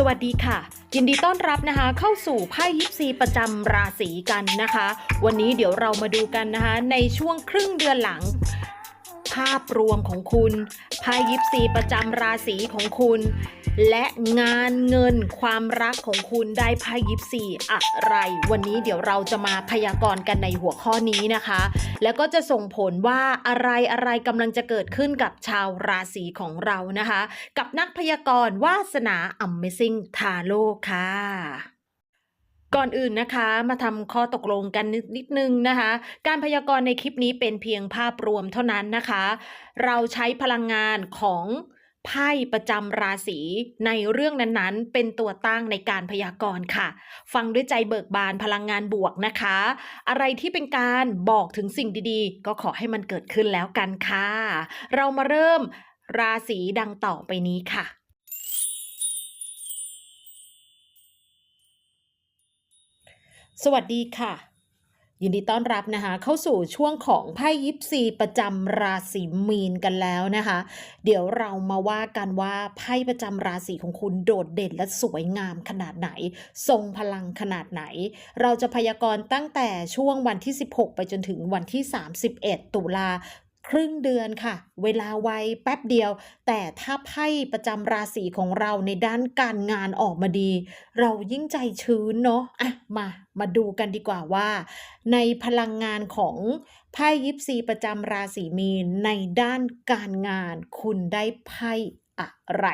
สวัสดีค่ะ ยินดีต้อนรับนะคะ เข้าสู่ไพ่ยิปซีประจำราศีกันนะคะ วันนี้เดี๋ยวเรามาดูกันนะคะ ในช่วงครึ่งเดือนหลัง ภาพรวมของคุณไพ่ยิปซีประจำราศีของคุณ และงานเงินความรักของคุณได้ไพ่ยิปซีอะไร วันนี้เดี๋ยวเราจะมาพยากรณ์กันในหัวข้อนี้นะคะ แล้วก็จะส่งผลว่าอะไรอะไรกำลังจะเกิดขึ้นกับชาวราศีของเรานะคะ กับนักพยากรณ์วาสนา Amazing t a r o ค่ะ ก่อนอื่นนะคะมาทำข้อตกลงกันนิดนึงนะคะ การพยากรณ์ในคลิปนี้เป็นเพียงภาพรวมเท่านั้นนะคะ เราใช้พลังงานของไพ่ประจำราศีในเรื่องนั้นๆ เป็นตัวตั้งในการพยากรณ์ค่ะ ฟังด้วยใจเบิกบานพลังงานบวกนะคะ อะไรที่เป็นการบอกถึงสิ่งดีๆ ก็ขอให้มันเกิดขึ้นแล้วกันค่ะ เรามาเริ่มราศีดังต่อไปนี้ค่ะ สวัสดีค่ะ ยินดีต้อนรับนะคะ เข้าสู่ช่วงของไพ่ยิปซีประจำราศีมีนกันแล้วนะคะ เดี๋ยวเรามาว่ากันว่าไพ่ประจำราศีของคุณโดดเด่นและสวยงามขนาดไหน ทรงพลังขนาดไหน เราจะพยากรณ์ตั้งแต่ช่วงวันที่ 16 ไปจนถึงวันที่ 31 ตุลา ครึ่งเดือนค่ะ เวลาไวแป๊บเดียว แต่ถ้าไพ่ประจำราศีของเราในด้านการงานออกมาดี เรายิ่งใจชื้นเนาะอะมามาดูกันดีกว่าว่า ในพลังงานของไพ่ยิปซีประจำราศีมีนในด้านการงาน คุณได้ไพ่ อะไร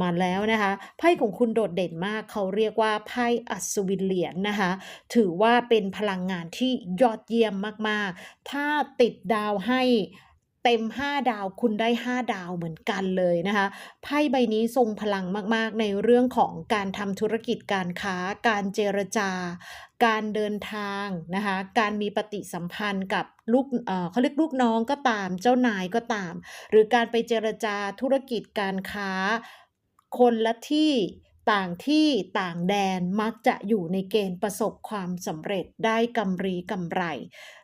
มาแล้วนะคะไพ่ของคุณโดดเด่นมากเขาเรียกว่าไพ่อัศวินเหรียญนะคะถือว่าเป็นพลังงานที่ยอดเยี่ยมมากๆ ถ้าติดดาวให้ เต็ม 5 ดาวคุณได้ 5 ดาวเหมือนกันเลยนะคะไพ่ใบนี้ทรงพลังมากๆ ในเรื่องของการทำธุรกิจการค้า การเจรจา การเดินทางนะคะการมีปฏิสัมพันธ์กับลูกเออเขาเรียกลูกน้องก็ตาม เจ้านายก็ตาม หรือการไปเจรจาธุรกิจการค้า คนละที่ ต่างที่ต่างแดนมักจะอยู่ในเกณฑ์ประสบความสำเร็จได้กำรีกำไร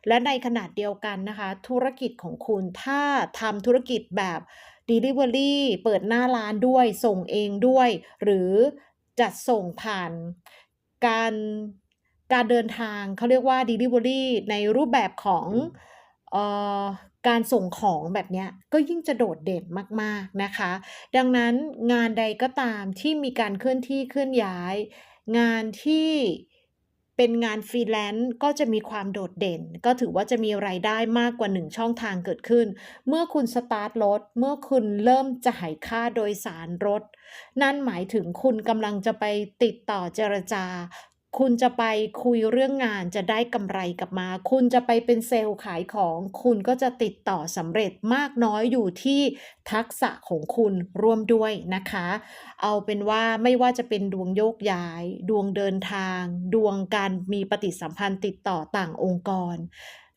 และในขนาดเดียวกันนะคะ ธุรกิจของคุณถ้าทำธุรกิจแบบ Delivery เปิดหน้าร้านด้วยส่งเองด้วย หรือจัดส่งผ่านการการเดินทางเขาเรียกว่า Delivery ในรูปแบบของเอ่อ การส่งของแบบนี้ก็ยิ่งจะโดดเด่นมากๆนะคะ ดังนั้นงานใดก็ตามที่มีการเคลื่อนที่เคลื่อนย้าย งานที่เป็นงานฟรีแลนซ์ก็จะมีความโดดเด่น ก็ถือว่าจะมีไรายได้มากกว่า1ช่องทางเกิดขึ้น เมื่อคุณสตาร์ทรถ เมื่อคุณเริ่มจ่ายค่าโดยสารรถ นั่นหมายถึงคุณกำลังจะไปติดต่อเจรจา คุณจะไปคุยเรื่องงานจะได้กำไรกลับมา คุณจะไปเป็นเซลล์ขายของ คุณก็จะติดต่อสำเร็จมากน้อยอยู่ที่ทักษะของคุณร่วมด้วยนะคะ เอาเป็นว่าไม่ว่าจะเป็นดวงโยกย้าย ดวงเดินทาง ดวงการมีปฏิสัมพันธ์ติดต่อต่างองค์กร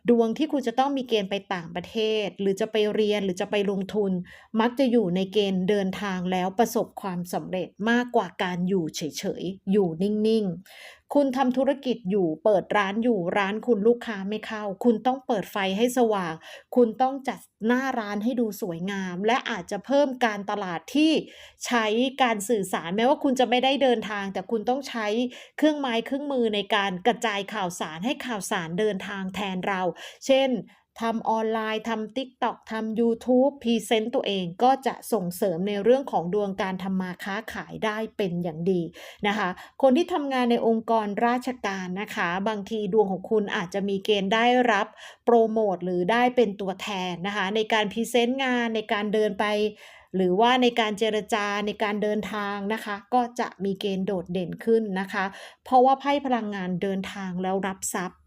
ดวงที่คุณจะต้องมีเกณฑ์ไปต่างประเทศ หรือจะไปเรียนหรือจะไปลงทุน มักจะอยู่ในเกณฑ์เดินทางแล้วประสบความสำเร็จมากกว่าการอยู่เฉยๆ อยู่นิ่งๆ คุณทำธุรกิจอยู่เปิดร้านอยู่ร้านคุณลูกค้าไม่เข้า คุณต้องเปิดไฟให้สว่าง คุณต้องจัดหน้าร้านให้ดูสวยงาม และอาจจะเพิ่มการตลาดที่ใช้การสื่อสารแม้ว่าคุณจะไม่ได้เดินทาง แต่คุณต้องใช้เครื่องไม้เครื่องมือในการกระจายข่าวสารให้ข่าวสารเดินทางแทนเรา เช่น ทำออนไลน์ทำ TikTok ทำ YouTube พรีเซนต์ตัวเองก็จะส่งเสริมในเรื่องของดวงการทำมาค้าขายได้เป็นอย่างดีนะคะ คนที่ทำงานในองค์กรราชการนะคะ บางทีดวงของคุณอาจจะมีเกณฑ์ได้รับโปรโมทหรือได้เป็นตัวแทนนะคะ ในการพรีเซนต์งานในการเดินไปหรือว่าในการเจรจาในการเดินทางนะคะ ก็จะมีเกณฑ์โดดเด่นขึ้นนะคะ เพราะว่าไพ่พลังงานเดินทางแล้วรับทรัพย์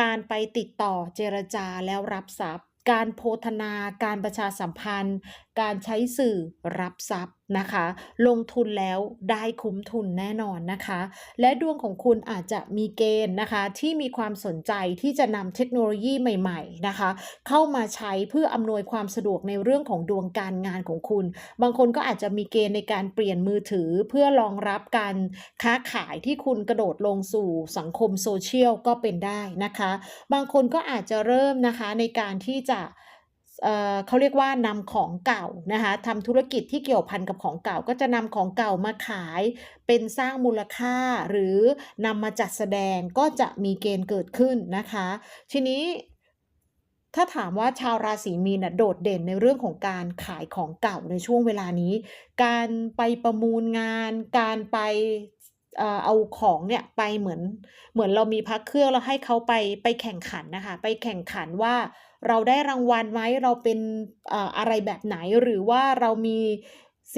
การไปติดต่อเจรจาแล้วรับทรัพย์ การโพธนา การประชาสัมพันธ์การใช้สื่อรับทรัพย์นะคะ ลงทุนแล้วได้คุ้มทุนแน่นอนนะคะ และดวงของคุณอาจจะมีเกณฑ์นะคะ ที่มีความสนใจที่จะนำเทคโนโลยีใหม่ ๆนะคะ เข้ามาใช้เพื่ออำนวยความสะดวกในเรื่องของดวงการงานของคุณ บางคนก็อาจจะมีเกณฑ์ในการเปลี่ยนมือถือเพื่อรองรับการค้าขายที่คุณกระโดดลงสู่สังคมโซเชียลก็เป็นได้นะคะ บางคนก็อาจจะเริ่มนะคะในการที่จะ เเขาเรียกว่านำของเก่านะคะทำธุรกิจที่เกี่ยวพันกับของเก่า ก็จะนำของเก่ามาขาย เป็นสร้างมูลค่าหรือนำมาจัดแสดงก็จะมีเกณฑ์เกิดขึ้นนะคะ ทีนี้ถ้าถามว่าชาวราศีมีนะโดดเด่นในเรื่องของการขายของเก่าในช่วงเวลานี้ การไปประมูลงาน การไปเอาของเนี่ยไปเหมือนเหมือนเรามีพระเครื่องแล้วให้เขาไปไปแข่งขันนะคะ ไปแข่งขันว่า เราได้รางวัลไหมเราเป็นอะไรแบบไหนหรือว่าเรามี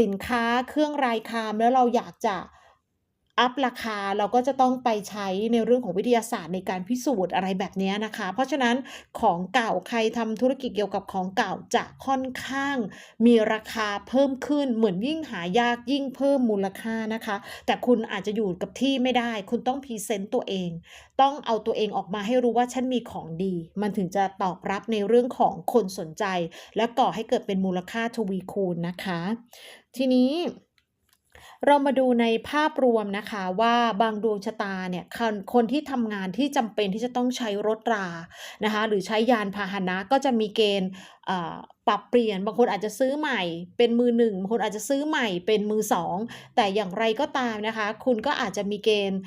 สินค้าเครื่องรายคามแล้วเราอยากจะ อัปราคาเราก็จะต้องไปใช้ในเรื่องของวิทยาศาสตร์ในการพิสูจน์อะไรแบบนี้นะคะ เพราะฉะนั้นของเก่าใครทำธุรกิจเกี่ยวกับของเก่าจะค่อนข้าง มีราคาเพิ่มขึ้นเหมือนยิ่งหายากยิ่งเพิ่มมูลค่านะคะ แต่คุณอาจจะอยู่กับที่ไม่ได้ คุณต้องพรีเซนต์ตัวเอง ต้องเอาตัวเองออกมาให้รู้ว่าฉันมีของดี มันถึงจะตอบรับในเรื่องของคนสนใจ และก่อให้เกิดเป็นมูลค่าทวีคูณนะคะ ทีนี้ เรามาดูในภาพรวมนะคะว่าบางดวงชะตาเนี่ยคนคนที่ทำงานที่จำเป็นที่จะต้องใช้รถรานะคะหรือใช้ยานพาหนะก็จะมีเกณฑ์ปรับเปลี่ยนบางคนอาจจะซื้อใหม่เป็นมือหนึ่งบางคนอาจจะซื้อใหม่เป็นมือสองแต่อย่างไรก็ตามนะคะ คุณก็อาจจะมีเกณฑ์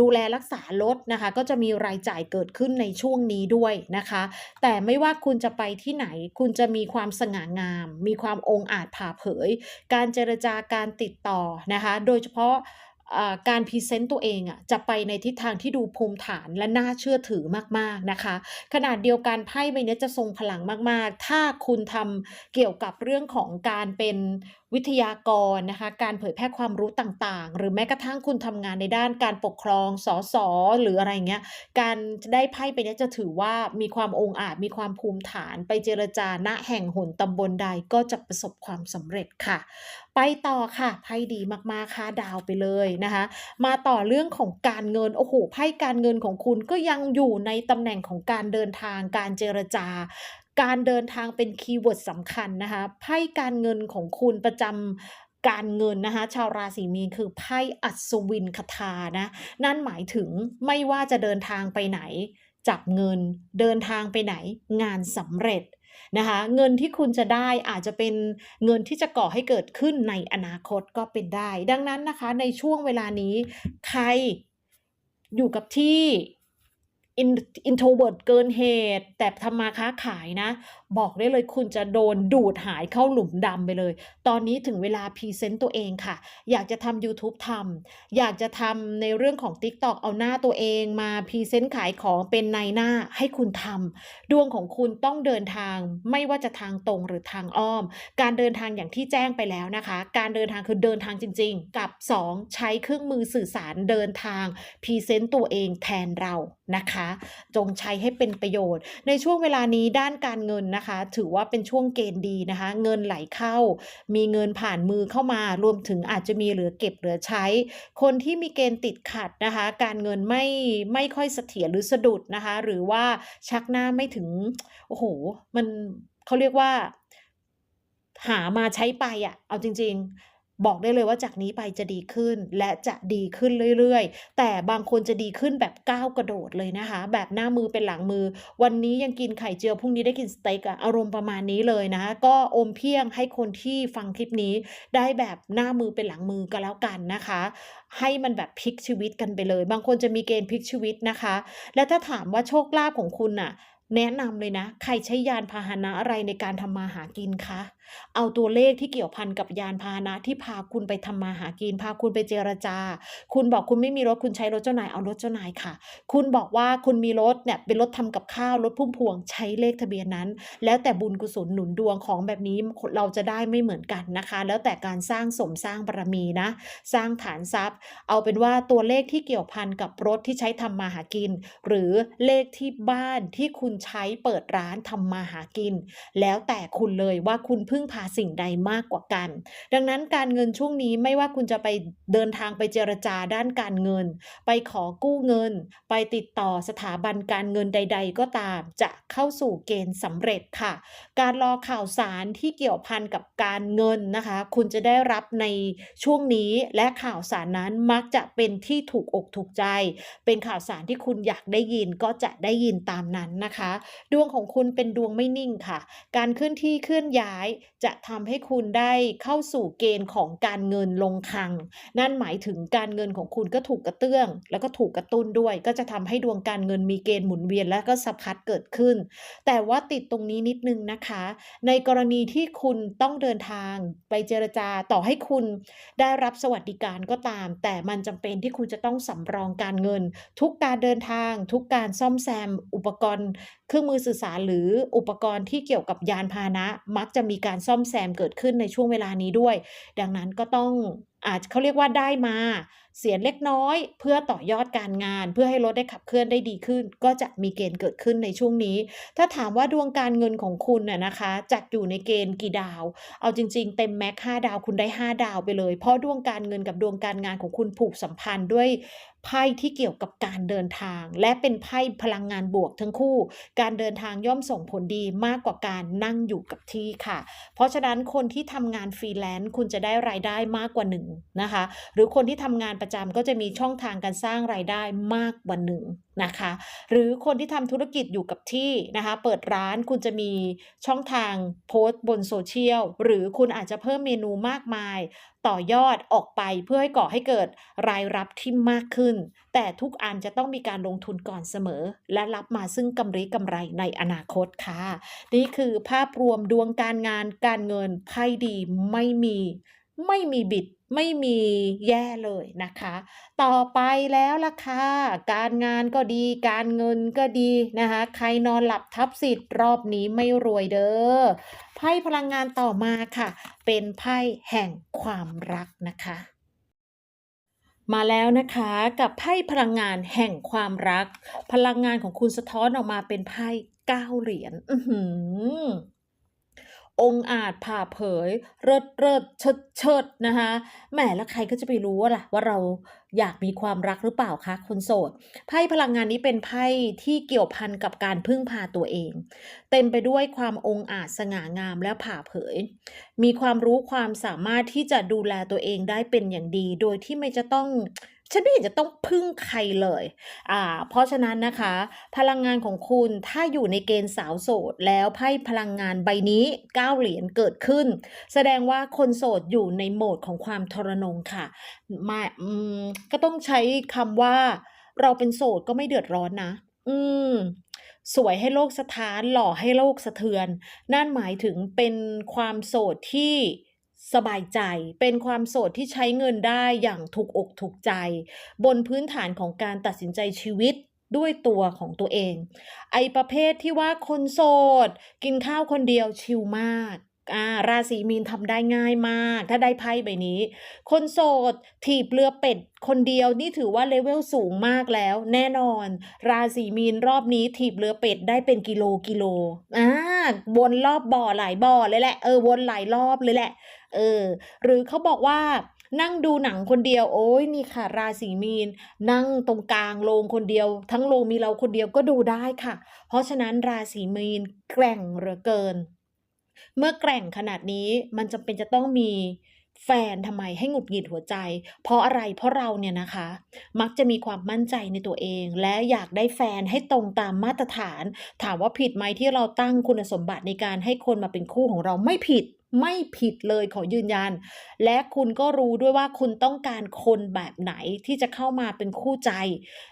ดูแลรักษารถนะคะ ก็จะมีรายจ่ายเกิดขึ้นในช่วงนี้ด้วยนะคะ แต่ไม่ว่าคุณจะไปที่ไหน คุณจะมีความสง่างาม มีความองอาจผ่าเผย การเจรจาการติดต่อนะคะ โดยเฉพาะการพรีเซนต์ตัวเองอะจะไปในทิศทางที่ดูภูมิฐานและน่าเชื่อถือมากๆนะคะขนาดเดียวกันไพ่ใบนี้จะทรงพลังมากๆ ถ้าคุณทำเกี่ยวกับเรื่องของการเป็นวิทยากรนะคะการเผยแพร่ความรู้ต่างๆ หรือแม้กระทั่งคุณทำงานในด้านการปกครองสอสอหรืออะไรเงี้ยการได้ไพ่ใบเนี้ยจะถือว่ามีความองอาจมีความภูมิฐานไปเจรจาณแห่งหนตำบลใดก็จะประสบความสำเร็จค่ะ ไปต่อค่ะไพ่ดีมากๆ5ดาวไปเลยนะคะ มาต่อเรื่องของการเงินโอ้โฮไพ่การเงินของคุณก็ยังอยู่ในตำแหน่งของการเดินทางการเจรจา การเดินทางเป็นคีย์เวิร์ดสำคัญนะคะไพ่การเงินของคุณประจำการเงินนะคะชาวราศีมีนคือไพ่อัศวินคทานะนั่นหมายถึงไม่ว่าจะเดินทางไปไหน จับเงินเดินทางไปไหนงานสำเร็จนะคะเงินที่คุณจะได้อาจจะเป็นเงินที่จะก่อให้เกิดขึ้นในอนาคตก็เป็นได้ ดังนั้นนะคะในช่วงเวลานี้ใครอยู่กับที่ อินโทรเวิร์ดเกินเหตุ แต่ทำมาค้าขายนะบอกได้เลยคุณจะโดนดูดหายเข้าหลุมดำไปเลย ตอนนี้ถึงเวลาพรีเซนต์ตัวเองค่ะ อยากจะทำยูทูบทำอยากจะทำในเรื่องของ TikTok เอาหน้าตัวเองมาพรีเซนต์ขายของเป็นในหน้าให้คุณทำดวงของคุณต้องเดินทางไม่ว่าจะทางตรงหรือทางอ้อม การเดินทางอย่างที่แจ้งไปแล้วนะคะ การเดินทางคือเดินทางจริง ๆ กับ 2 ใช้เครื่องมือสื่อสารเดินทางพรีเซนต์ตัวเองแทนเรานะคะ จงใช้ให้เป็นประโยชน์ ในช่วงเวลานี้ด้านการเงินนะคะ ถือว่าเป็นช่วงเกณฑ์ดีนะคะ เงินไหลเข้า มีเงินผ่านมือเข้ามารวมถึงอาจจะมีเหลือเก็บเหลือใช้ คนที่มีเกณฑ์ติดขัดนะคะ การเงินไม่ไม่ค่อยเสถียรหรือสะดุดนะคะ หรือว่าชักหน้าไม่ถึงโอ้โหมันเขาเรียกว่า หามาใช้ไปอะ เอาจริง ๆ บอกได้เลยว่าจากนี้ไปจะดีขึ้นและจะดีขึ้นเรื่อยๆ แต่บางคนจะดีขึ้นแบบก้าวกระโดดเลยนะคะ แบบหน้ามือเป็นหลังมือ วันนี้ยังกินไข่เจียวพรุ่งนี้ได้กินสเต็กอะอารมณ์ประมาณนี้เลยนะคะก็อมเพียงให้คนที่ฟังคลิปนี้ ได้แบบหน้ามือเป็นหลังมือก็แล้วกันนะคะ ให้มันแบบพลิกชีวิตกันไปเลย บางคนจะมีเกณฑ์พลิกชีวิตนะคะ และถ้าถามว่าโชคลาภของคุณน่ะแนะนำเลยนะ ใครใช้ยานพาหนะอะไรในการทำมาหากินคะ เอาตัวเลขที่เกี่ยวพันกับยานพาหนะที่พาคุณไปทำมาหากิน พาคุณไปเจรจา คุณบอกคุณไม่มีรถคุณใช้รถเจ้านายเอารถเจ้านายค่ะ คุณบอกว่าคุณมีรถเนี่ยเป็นรถทำกับข้าวรถพุ่มพวงใช้เลขทะเบียนนั้น แล้วแต่บุญกุศลหนุนดวงของแบบนี้เราจะได้ไม่เหมือนกันนะคะ แล้วแต่การสร้างสมสร้างบารมีนะ สร้างฐานทรัพย์ เอาเป็นว่าตัวเลขที่เกี่ยวพันกับรถที่ใช้ทำมาหากิน หรือเลขที่บ้านที่คุณใช้เปิดร้านทำมาหากิน แล้วแต่คุณเลยว่าคุณพึ่งพึ่งพาสิ่งใดมากกว่ากัน ดังนั้นการเงินช่วงนี้ไม่ว่าคุณจะไปเดินทางไปเจรจาด้านการเงิน ไปขอกู้เงิน ไปติดต่อสถาบันการเงินใด ๆ ก็ตาม จะเข้าสู่เกณฑ์สำเร็จค่ะ การรอข่าวสารที่เกี่ยวพันกับการเงินนะคะ คุณจะได้รับในช่วงนี้และข่าวสารนั้นมักจะเป็นที่ถูกอกถูกใจ เป็นข่าวสารที่คุณอยากได้ยินก็จะได้ยินตามนั้นนะคะ ดวงของคุณเป็นดวงไม่นิ่งค่ะ การเคลื่อนที่เคลื่อนย้ายจะทำให้คุณได้เข้าสู่เกณฑ์ของการเงินลงคลัง นั่นหมายถึงการเงินของคุณก็ถูกกระเตื้อง แล้วก็ถูกกระตุ้นด้วย ก็จะทำให้ดวงการเงินมีเกณฑ์หมุนเวียนและก็สะพัดเกิดขึ้น แต่ว่าติดตรงนี้นิดนึงนะคะ ในกรณีที่คุณต้องเดินทางไปเจรจาต่อให้คุณได้รับสวัสดิการก็ตาม แต่มันจำเป็นที่คุณจะต้องสำรองการเงิน ทุกการเดินทาง ทุกการซ่อมแซมอุปกรณ์เครื่องมือสื่อสารหรืออุปกรณ์ที่เกี่ยวกับยานพาหนะ มักจะมีการซ่อมแซมเกิดขึ้นในช่วงเวลานี้ด้วย ดังนั้นก็ต้องอาจเขาเรียกว่าได้มา เสียเล็กน้อย เพื่อต่อยอดการงาน เพื่อให้รถได้ขับเคลื่อนได้ดีขึ้น ก็จะมีเกณฑ์เกิดขึ้นในช่วงนี้ ถ้าถามว่าดวงการเงินของคุณน่ะนะคะจัดอยู่ในเกณฑ์กี่ดาว เอาจริง ๆ เต็มแม็ก5ดาวคุณได้ 5 ดาวไปเลย เพราะดวงการเงินกับดวงการงานของคุณผูกสัมพันธ์ด้วยไพ่ที่เกี่ยวกับการเดินทาง และเป็นไพ่พลังงานบวกทั้งคู่ การเดินทางย่อมส่งผลดีมากกว่าการนั่งอยู่กับที่ค่ะ เพราะฉะนั้นคนที่ทำงานฟรีแลนซ์คุณจะได้รายได้มากกว่าหนึ่งนะคะ หรือคนที่ทำงานประจำก็จะมีช่องทางการสร้างรายได้มากกว่าหนึ่งนะคะ หรือคนที่ทำธุรกิจอยู่กับที่นะคะ เปิดร้านคุณจะมีช่องทางโพสต์บนโซเชียลหรือคุณอาจจะเพิ่มเมนูมากมาย ต่อยอดออกไปเพื่อให้ก่อให้เกิดรายรับที่มากขึ้น แต่ทุกอันจะต้องมีการลงทุนก่อนเสมอ และรับมาซึ่งกำไรกำไรในอนาคตค่ะ นี่คือภาพรวมดวงการงานการเงินไพ่ดีไม่มี ไม่มีบิดไม่มีแย่เลยนะคะ ต่อไปแล้วล่ะค่ะการงานก็ดี การเงินก็ดีนะคะ ใครนอนหลับทับสิทธิ์รอบนี้ไม่รวยเด้อไพ่พลังงานต่อมาค่ะ เป็นไพ่แห่งความรักนะคะมาแล้วนะคะกับไพ่พลังงานแห่งความรัก พลังงานของคุณสะท้อนออกมาเป็นไพ่เก้าเหรียญ องอาจผ่าเผย เริดเริดเชิดเชิดนะคะแหมแล้วใครก็จะไปรู้ว่าล่ะว่าเราอยากมีความรักหรือเปล่าคะคนโสดไพ่พลังงานนี้เป็นไพ่ที่เกี่ยวพันกับการพึ่งพาตัวเอง เต็มไปด้วยความองอาจสง่างามและผ่าเผย มีความรู้ความสามารถที่จะดูแลตัวเองได้เป็นอย่างดี โดยที่ไม่จะต้อง ฉันไม่เห็นจะต้องพึ่งใครเลยอ่าเพราะฉะนั้นนะคะ พลังงานของคุณถ้าอยู่ในเกณฑ์สาวโสด แล้วไพ่พลังงานใบนี้เก้าเหรียญเกิดขึ้น แสดงว่าคนโสดอยู่ในโหมดของความทรนงค่ะมาอืมก็ต้องใช้คำว่า เราเป็นโสดก็ไม่เดือดร้อนนะ อืมสวยให้โลกสะท้านหล่อให้โลกสะเทือน นั่นหมายถึงเป็นความโสดที่ สบายใจ เป็นความโสดที่ใช้เงินได้อย่างถูกอกถูกใจ บนพื้นฐานของการตัดสินใจชีวิตด้วยตัวของตัวเอง ไอประเภทที่ว่าคนโสด กินข้าวคนเดียวชิลมาก ราศีมีนทำได้ง่ายมาก ถ้าได้ไพ่ใบนี้ คนโสดถีบเรือเป็ดคนเดียวนี่ถือว่าเลเวลสูงมากแล้ว แน่นอน ราศีมีนรอบนี้ถีบเรือเป็ดได้เป็นกิโลกิโลอ่าวนรอบบ่อหลายบ่อเลยแหละเออวนหลายรอบเลยแหละ เออ หรือเขาบอกว่านั่งดูหนังคนเดียวโอ้ยนี่ค่ะ ราศีมีน นั่งตรงกลางโรงคนเดียว ทั้งโรงมีเราคนเดียวก็ดูได้ค่ะ เพราะฉะนั้นราศีมีนแกร่งเหลือเกิน เมื่อแกร่งขนาดนี้มันจำเป็นจะต้องมีแฟนทำไมให้หงุดหงิดหัวใจ เพราะอะไรเพราะเราเนี่ยนะคะ มักจะมีความมั่นใจในตัวเอง และอยากได้แฟนให้ตรงตามมาตรฐาน ถามว่าผิดไหมที่เราตั้งคุณสมบัติในการให้คนมาเป็นคู่ของเราไม่ผิด ไม่ผิดเลยขอยืนยัน และคุณก็รู้ด้วยว่าคุณต้องการคนแบบไหนที่จะเข้ามาเป็นคู่ใจ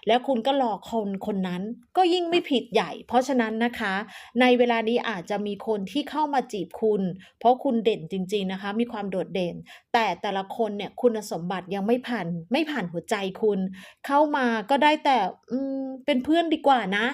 แล้วคุณก็รอกคนคนนั้น ก็ยิ่งไม่ผิดใหญ่ เพราะฉะนั้นนะคะ ในเวลานี้อาจจะมีคนที่เข้ามาจีบคุณ เพราะคุณเด่นจริง ๆนะคะ มีความโดดเด่น แต่แต่ละคนเนี่ยคุณสมบัติยังไม่ผ่านไม่ผ่านหัวใจคุณ เข้ามาก็ได้แต่เป็นเพื่อนดีกว่านะ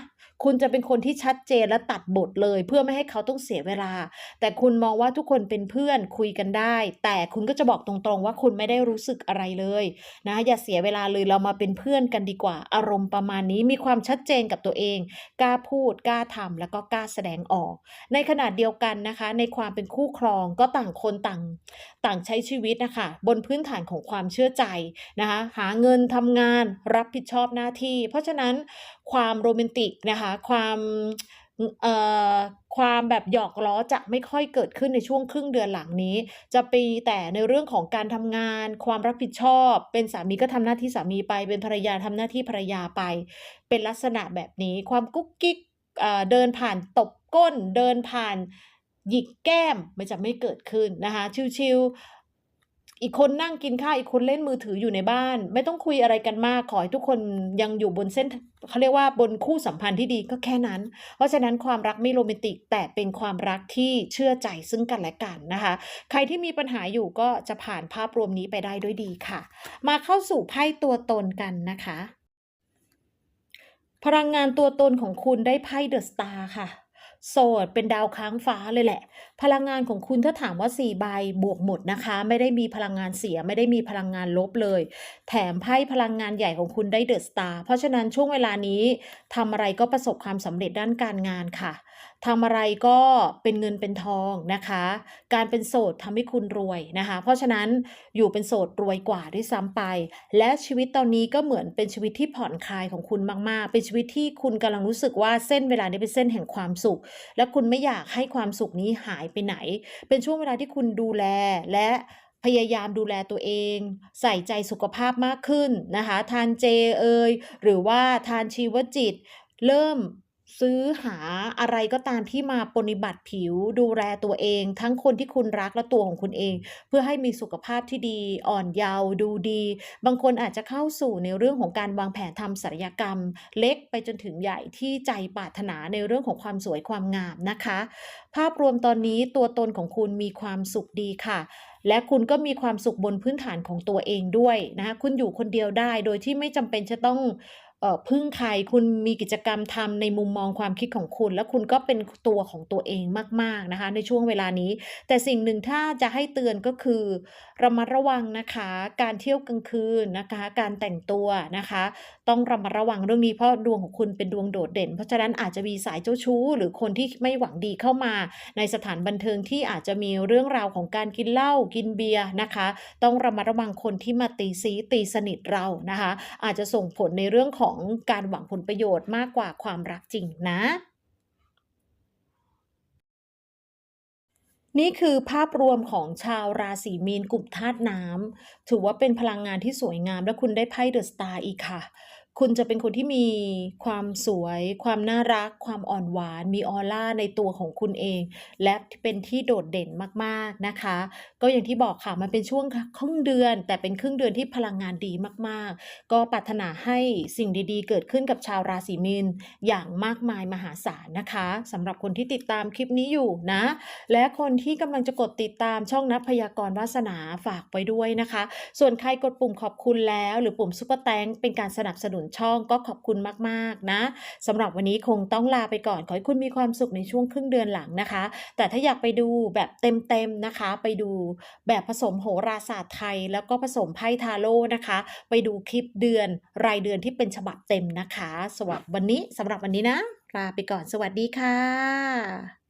คุณจะเป็นคนที่ชัดเจนและตัดบทเลย เพื่อไม่ให้เขาต้องเสียเวลา แต่คุณมองว่าทุกคนเป็นเพื่อนคุยกันได้ แต่คุณก็จะบอกตรงๆว่าคุณไม่ได้รู้สึกอะไรเลยนะอย่าเสียเวลาเลยเรามาเป็นเพื่อนกันดีกว่า อารมณ์ประมาณนี้มีความชัดเจนกับตัวเอง กล้าพูดกล้าทำแล้วก็กล้าแสดงออก ในขณะเดียวกันนะคะ ในความเป็นคู่ครองก็ต่างคนต่างต่างใช้ชีวิตนะคะบนพื้นฐานของความเชื่อใจนะคะหาเงินทำงานรับผิดชอบหน้าที่ เพราะฉะนั้นความโรแมนติกนะคะความเอ่อความแบบหยอกล้อจะไม่ค่อยเกิดขึ้นในช่วงครึ่งเดือนหลังนี้ จะปีแต่ในเรื่องของการทำงาน ความรับผิดชอบ เป็นสามีก็ทำหน้าที่สามีไป เป็นภรรยาทำหน้าที่ภรรยาไป เป็นลักษณะแบบนี้ ความกุ๊กกิ๊กเอ่อเดินผ่านตบก้น เดินผ่านหยิกแก้มมันจะไม่เกิดขึ้นนะคะ ชิวๆ อีกคนนั่งกินข้าวอีกคนเล่นมือถืออยู่ในบ้าน ไม่ต้องคุยอะไรกันมากขอให้ทุกคนยังอยู่บนเส้นเขาเรียกว่าบนคู่สัมพันธ์ที่ดีก็แค่นั้น เพราะฉะนั้นความรักไม่โรแมนติก แต่เป็นความรักที่เชื่อใจซึ่งกันและกันนะคะ ใครที่มีปัญหาอยู่ก็จะผ่านภาพรวมนี้ไปได้ด้วยดีค่ะ มาเข้าสู่ไพ่ตัวตนกันนะคะ พลังงานตัวตนของคุณได้ไพ่เดอะสตาร์ค่ะ โสดเป็นดาวค้างฟ้าเลยแหละ พลังงานของคุณถ้าถามว่า4ใบบวกหมดนะคะ ไม่ได้มีพลังงานเสียไม่ได้มีพลังงานลบเลย แถมไพ่พลังงานใหญ่ของคุณได้เดอะสตาร์เพราะฉะนั้นช่วงเวลานี้ทำอะไรก็ประสบความสำเร็จด้านการงานค่ะ ทำอะไรก็เป็นเงินเป็นทองนะคะ การเป็นโสดทำให้คุณรวยนะคะ เพราะฉะนั้นอยู่เป็นโสดรวยกว่าด้วยซ้ำไป และชีวิตตอนนี้ก็เหมือนเป็นชีวิตที่ผ่อนคลายของคุณมากๆ เป็นชีวิตที่คุณกำลังรู้สึกว่าเส้นเวลานี้เป็นเส้นแห่งความสุข และคุณไม่อยากให้ความสุขนี้หายไปไหน เป็นช่วงเวลาที่คุณดูแลและพยายามดูแลตัวเอง ใส่ใจสุขภาพมากขึ้นนะคะ ทานเจเอยหรือว่าทานชีวจิต เริ่ม ซื้อหาอะไรก็ตามที่มาปฏิบัติผิวดูแลตัวเอง ทั้งคนที่คุณรักและตัวของคุณเอง เพื่อให้มีสุขภาพที่ดี อ่อนเยาว์ดูดี บางคนอาจจะเข้าสู่ในเรื่องของการวางแผนทำศัลยกรรม เล็กไปจนถึงใหญ่ที่ใจปรารถนาในเรื่องของความสวยความงามนะคะ ภาพรวมตอนนี้ตัวตนของคุณมีความสุขดีค่ะและคุณก็มีความสุขบนพื้นฐานของตัวเองด้วยนะคะคุณอยู่คนเดียวได้โดยที่ไม่จำเป็นจะต้อง พึ่งใครคุณมีกิจกรรมทำในมุมมองความคิดของคุณ แล้วคุณก็เป็นตัวของตัวเองมาก ๆนะคะ ในช่วงเวลานี้ แต่สิ่งหนึ่งถ้าจะให้เตือนก็คือระมัดระวังนะคะ การเที่ยวกลางคืนนะคะ การแต่งตัวนะคะต้องระมัดระวังเรื่องนี้เพราะดวงของคุณเป็นดวงโดดเด่น เพราะฉะนั้นอาจจะมีสายเจ้าชู้ หรือคนที่ไม่หวังดีเข้ามา ในสถานบันเทิงที่อาจจะมีเรื่องราวของการกินเหล้ากินเบียร์นะคะ ต้องระมัดระวังคนที่มาตีซีตีสนิทเรานะคะ อาจจะส่งผลในเรื่องของการหวังผลประโยชน์มากกว่าความรักจริงนะนี่คือภาพรวมของชาวราศีมีนกลุ่มธาตุน้ำ ถือว่าเป็นพลังงานที่สวยงามและคุณได้ไพ่เดอะสตาร์อีกค่ะ คุณจะเป็นคนที่มีความสวย ความน่ารัก ความอ่อนหวาน มีออร่าในตัวของคุณเอง และเป็นที่โดดเด่นมากๆนะคะ ก็อย่างที่บอกค่ะมันเป็นช่วงครึ่งเดือน แต่เป็นครึ่งเดือนที่พลังงานดีมากๆ ก็ปรารถนาให้สิ่งดีๆ เกิดขึ้นกับชาวราศีมีนอย่างมากมายมหาศาลนะคะสำหรับคนที่ติดตามคลิปนี้อยู่นะ และคนที่กำลังจะกดติดตามช่องนับพยากรณ์วาสนาฝากไว้ด้วยนะคะ ส่วนใครกดปุ่มขอบคุณแล้ว หรือปุ่มซุปเปอร์แตงเป็นการสนับสนุนนุนช่องก็ขอบคุณมากๆนะสำหรับวันนี้คงต้องลาไปก่อน ขอให้คุณมีความสุขในช่วงครึ่งเดือนหลังนะคะ แต่ถ้าอยากไปดูแบบเต็มๆนะคะ ไปดูแบบผสมโหราศาสตร์ไทย แล้วก็ผสมไพ่ทาโร่นะคะ ไปดูคลิปเดือนรายเดือนที่เป็นฉบับเต็มนะคะ สวัสดีวันนี้สำหรับวันนี้นะลาไปก่อนสวัสดีค่ะ